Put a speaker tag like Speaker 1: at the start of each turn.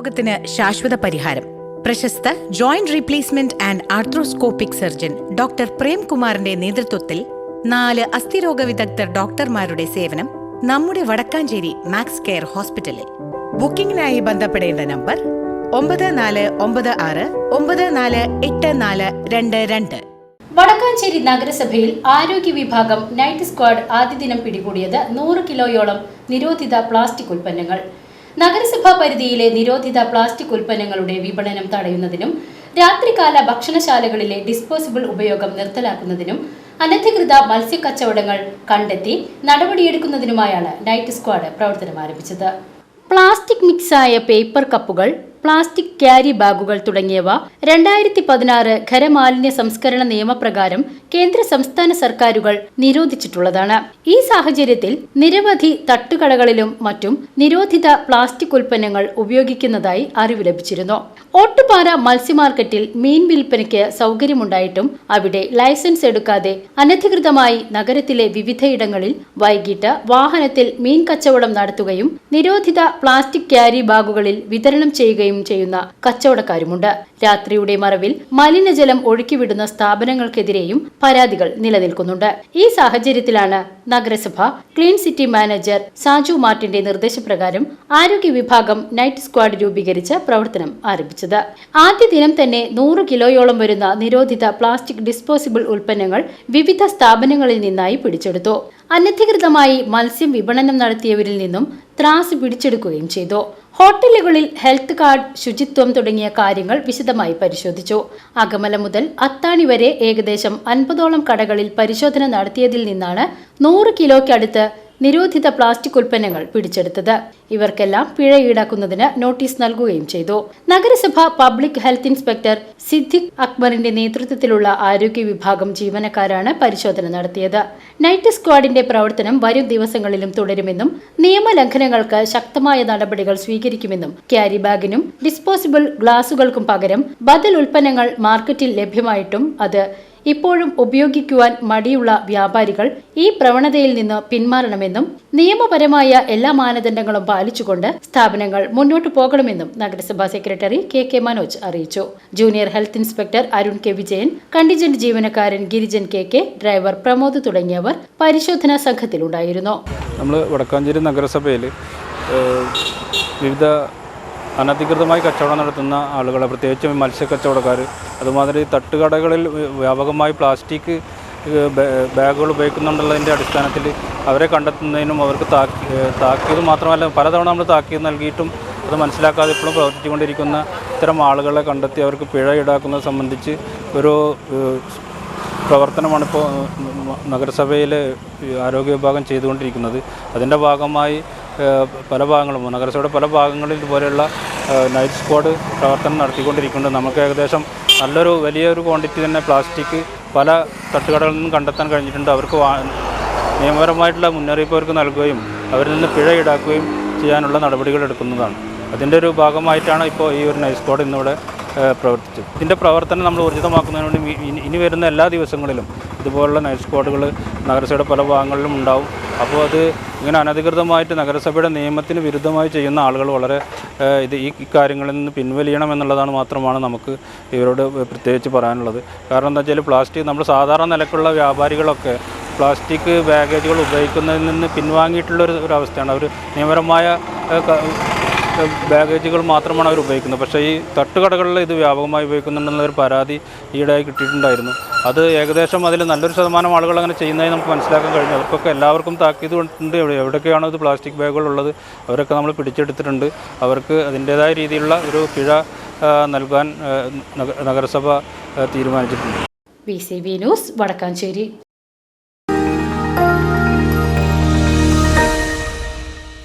Speaker 1: രോഗത്തിന് ശാശ്വത പരിഹാരം. പ്രശസ്ത joint replacement and arthroscopic surgeon doctor പ്രേംകുമാറിന്റെ നേതൃത്വത്തിൽ നാല് അസ്ഥിരോഗ വിദഗ്ധർ ഡോക്ടർമാരുടെ സേവനം നമ്മുടെ വടക്കാഞ്ചേരി മാക്സ് കെയർ ഹോസ്പിറ്റലിൽ. ബുക്കിംഗിനായി ബന്ധപ്പെടേണ്ട നമ്പർ ഒമ്പത് നാല് ഒമ്പത് ആറ് ഒമ്പത് നാല് എട്ട് നാല് രണ്ട് രണ്ട്.
Speaker 2: വടക്കാഞ്ചേരി നഗരസഭയിൽ ആരോഗ്യ വിഭാഗം നൈറ്റ് സ്ക്വാഡ് ആദ്യ ദിനം പിടികൂടിയത് നൂറ് കിലോയോളം നിരോധിത പ്ലാസ്റ്റിക് ഉൽപ്പന്നങ്ങൾ. നഗരസഭാ പരിധിയിലെ നിരോധിത പ്ലാസ്റ്റിക് ഉൽപ്പന്നങ്ങളുടെ വിപണനം തടയുന്നതിനും രാത്രികാല ഭക്ഷണശാലകളിലെ ഡിസ്പോസിബിൾ ഉപയോഗം നിർത്തലാക്കുന്നതിനും അനധികൃത മത്സ്യക്കച്ചവടങ്ങൾ കണ്ടെത്തി നടപടിയെടുക്കുന്നതിനുമായാണ് നൈറ്റ് സ്ക്വാഡ് പ്രവർത്തനം ആരംഭിച്ചത്. പ്ലാസ്റ്റിക് മിക്സായ പേപ്പർ കപ്പുകൾ പ്ലാസ്റ്റിക് ക്യാരി ബാഗുകൾ തുടങ്ങിയവ രണ്ടായിരത്തി പതിനാറ് ഖരമാലിന്യ സംസ്കരണ നിയമപ്രകാരം കേന്ദ്ര സംസ്ഥാന സർക്കാരുകൾ നിരോധിച്ചിട്ടുള്ളതാണ്. ഈ സാഹചര്യത്തിൽ നിരവധി തട്ടുകടകളിലും മറ്റും നിരോധിത പ്ലാസ്റ്റിക് ഉൽപ്പന്നങ്ങൾ ഉപയോഗിക്കുന്നതായി അറിവ് ലഭിച്ചിരുന്നു. ഓട്ടുപാറ മത്സ്യമാർക്കറ്റിൽ മീൻ വിൽപ്പനയ്ക്ക് സൗകര്യമുണ്ടായിട്ടും അവിടെ ലൈസൻസ് എടുക്കാതെ അനധികൃതമായി നഗരത്തിലെ വിവിധയിടങ്ങളിൽ വൈകിട്ട് വാഹനത്തിൽ മീൻ കച്ചവടം നടത്തുകയും നിരോധിത പ്ലാസ്റ്റിക് ക്യാരി ബാഗുകളിൽ വിതരണം ചെയ്യുകയും ചെയ്യുന്ന കച്ചവടക്കാരുമുണ്ട്. രാത്രിയുടെ മറവിൽ മലിനജലം ഒഴുക്കിവിടുന്ന സ്ഥാപനങ്ങൾക്കെതിരെയും പരാതികൾ നിലനിൽക്കുന്നുണ്ട്. ഈ സാഹചര്യത്തിലാണ് നഗരസഭ ക്ലീൻ സിറ്റി മാനേജർ സാജു മാർട്ടിന്റെ നിർദ്ദേശപ്രകാരം ആരോഗ്യ വിഭാഗം നൈറ്റ് സ്ക്വാഡ് രൂപീകരിച്ച് പ്രവർത്തനം ആരംഭിച്ചത്. ആദ്യ ദിനം തന്നെ നൂറ് കിലോയോളം വരുന്ന നിരോധിത പ്ലാസ്റ്റിക് ഡിസ്പോസിബിൾ ഉൽപ്പന്നങ്ങൾ വിവിധ സ്ഥാപനങ്ങളിൽ നിന്നായി പിടിച്ചെടുത്തു. അനധികൃതമായി മത്സ്യം വിപണനം നടത്തിയവരിൽ നിന്നും ത്രാസ് പിടിച്ചെടുക്കുകയും ചെയ്തു. ഹോട്ടലുകളിൽ ഹെൽത്ത് കാർഡ് ശുചിത്വം തുടങ്ങിയ കാര്യങ്ങൾ വിശദമായി പരിശോധിച്ചു. അകമല മുതൽ അത്താണി വരെ ഏകദേശം അൻപതോളം കടകളിൽ പരിശോധന നടത്തിയതിൽ നിന്നാണ് നൂറ് കിലോയ്ക്കടുത്ത് നിരോധിത പ്ലാസ്റ്റിക് ഉൽപ്പന്നങ്ങൾ പിടിച്ചെടുത്തത്. ഇവർക്കെല്ലാം പിഴ ഈടാക്കുന്നതിന് നോട്ടീസ് നൽകുകയും ചെയ്തു. നഗരസഭ പബ്ലിക് ഹെൽത്ത് ഇൻസ്പെക്ടർ സിദ്ദിഖ് അക്ബറിന്റെ നേതൃത്വത്തിലുള്ള ആരോഗ്യ വിഭാഗം ജീവനക്കാരാണ് പരിശോധന നടത്തിയത്. നൈറ്റ് സ്ക്വാഡിന്റെ പ്രവർത്തനം വരും ദിവസങ്ങളിലും തുടരുമെന്നും നിയമലംഘനങ്ങൾക്ക് ശക്തമായ നടപടികൾ സ്വീകരിക്കുമെന്നും ക്യാരി ബാഗിനും ഡിസ്പോസിബിൾ ഗ്ലാസുകൾക്കും പകരം ബദൽ ഉൽപ്പന്നങ്ങൾ മാർക്കറ്റിൽ ലഭ്യമായിട്ടും അത് ഇപ്പോഴും ഉപയോഗിക്കുവാൻ മടിയുള്ള വ്യാപാരികൾ ഈ പ്രവണതയിൽ നിന്ന് പിന്മാറണമെന്നും നിയമപരമായ എല്ലാ മാനദണ്ഡങ്ങളും പാലിച്ചുകൊണ്ട് സ്ഥാപനങ്ങൾ മുന്നോട്ടു പോകണമെന്നും നഗരസഭാ സെക്രട്ടറി കെ കെ മനോജ് അറിയിച്ചു. Junior health inspector Arun K Vijayan contingent ജീവനക്കാരൻ Girijan K K driver Pramod തുടങ്ങിയവർ പരിശോധനാ സംഘത്തിലുണ്ടായിരുന്നു.
Speaker 3: നമ്മൾ വടക്കാഞ്ചേരി നഗരസഭയിൽ വിവിധ അനധികൃതമായി കച്ചവടം നടത്തുന്ന ആളുകളെ പ്രത്യേകിച്ചും മത്സ്യക്കച്ചവടക്കാർ. അതുമാതിരി തട്ടുകടകളിൽ വ്യാപകമായി പ്ലാസ്റ്റിക് ബാഗുകൾ ഉപയോഗിക്കുന്നുണ്ടുള്ളതിന്റെ അടിസ്ഥാനത്തിൽ അവരെ കണ്ടെത്തുന്നതിനും അവർക്ക് താക്കി മാത്രമല്ല പലതവണ നമ്മൾ താക്കീത് നൽകിയിട്ടും അത് മനസ്സിലാക്കാതെ ഇപ്പോഴും പ്രവർത്തിച്ചുകൊണ്ടിരിക്കുന്ന ഇത്തരം ആളുകളെ കണ്ടെത്തി അവർക്ക് പിഴ ഈടാക്കുന്നത് സംബന്ധിച്ച് ഒരു പ്രവർത്തനമാണിപ്പോൾ നഗരസഭയിലെ ആരോഗ്യ വിഭാഗം ചെയ്തുകൊണ്ടിരിക്കുന്നത്. അതിന്റെ ഭാഗമായി പല ഭാഗങ്ങളും നഗരസഭയുടെ പല ഭാഗങ്ങളിൽ ഇതുപോലെയുള്ള നൈറ്റ് സ്ക്വാഡ് പ്രവർത്തനം നടത്തിക്കൊണ്ടിരിക്കുന്നുണ്ട്. നമുക്ക് ഏകദേശം നല്ലൊരു വലിയൊരു ക്വാണ്ടിറ്റി തന്നെ പ്ലാസ്റ്റിക് പല തട്ടുകടകളിൽ നിന്നും കണ്ടെത്താൻ കഴിഞ്ഞിട്ടുണ്ട്. അവർക്ക് നിയമപരമായിട്ടുള്ള മുന്നറിയിപ്പ് അവർക്ക് നൽകുകയും അവരിൽ നിന്ന് പിഴ ഈടാക്കുകയും ചെയ്യാനുള്ള നടപടികൾ എടുക്കുന്നതാണ്. അതിന്റെ ഒരു ഭാഗമായിട്ടാണ് ഇപ്പോൾ ഈ ഒരു നൈറ്റ് സ്ക്വാഡ് ഇന്നിവിടെ ഏഹ്, പ്രവർത്തിച്ചത് ഇതിന്റെ പ്രവർത്തനം നമ്മൾ ഊർജിതമാക്കുന്നതിന് വേണ്ടി ഇനി- വരുന്ന എല്ലാ ദിവസങ്ങളിലും ഇതുപോലുള്ള നൈറ്റ് സ്ക്വാഡുകൾ നഗരസഭയുടെ പല ഭാഗങ്ങളിലും ഉണ്ടാവും. അപ്പോൾ അത് ഇങ്ങനെ അനധികൃതമായിട്ട് നഗരസഭയുടെ നിയമത്തിന് വിരുദ്ധമായി ചെയ്യുന്ന ആളുകൾ വളരെ ഇത് ഈ കാര്യങ്ങളിൽ നിന്ന് പിൻവലിയണം എന്നുള്ളതാണ് മാത്രമാണ് നമുക്ക് ഇവരോട് പ്രത്യേകിച്ച് പറയാനുള്ളത്. കാരണം എന്താ വെച്ചാൽ പ്ലാസ്റ്റിക് നമ്മൾ സാധാരണ നിലക്കുള്ള വ്യാപാരികളൊക്കെ പ്ലാസ്റ്റിക് ബാഗേജുകൾ ഉപയോഗിക്കുന്നതിൽ നിന്ന് പിൻവാങ്ങിയിട്ടുള്ള ഒരു അവസ്ഥയാണ്. അവർ നിയമപരമായ ബാഗേജുകൾ മാത്രമാണ് അവർ ഉപയോഗിക്കുന്നത്. പക്ഷേ ഈ തട്ടുകടകളിൽ ഇത് വ്യാപകമായി ഉപയോഗിക്കുന്നുണ്ടെന്നുള്ളൊരു പരാതി ഈയിടെയായി കിട്ടിയിട്ടുണ്ടായിരുന്നു. അത് ഏകദേശം അതിൽ നല്ലൊരു ശതമാനം ആളുകൾ അങ്ങനെ ചെയ്യുന്നതായി നമുക്ക് മനസ്സിലാക്കാൻ കഴിഞ്ഞു. അവർക്കൊക്കെ എല്ലാവർക്കും താക്കീത് എവിടെ എവിടെയൊക്കെയാണോ ഇത് പ്ലാസ്റ്റിക് ബാഗുകൾ ഉള്ളത് അവരൊക്കെ നമ്മൾ പിടിച്ചെടുത്തിട്ടുണ്ട്. അവർക്ക് അതിന്റേതായ രീതിയിലുള്ള ഒരു പിഴ നൽകാൻ നഗരസഭ തീരുമാനിച്ചിട്ടുണ്ട്.
Speaker 2: B C news Vadakkanchery.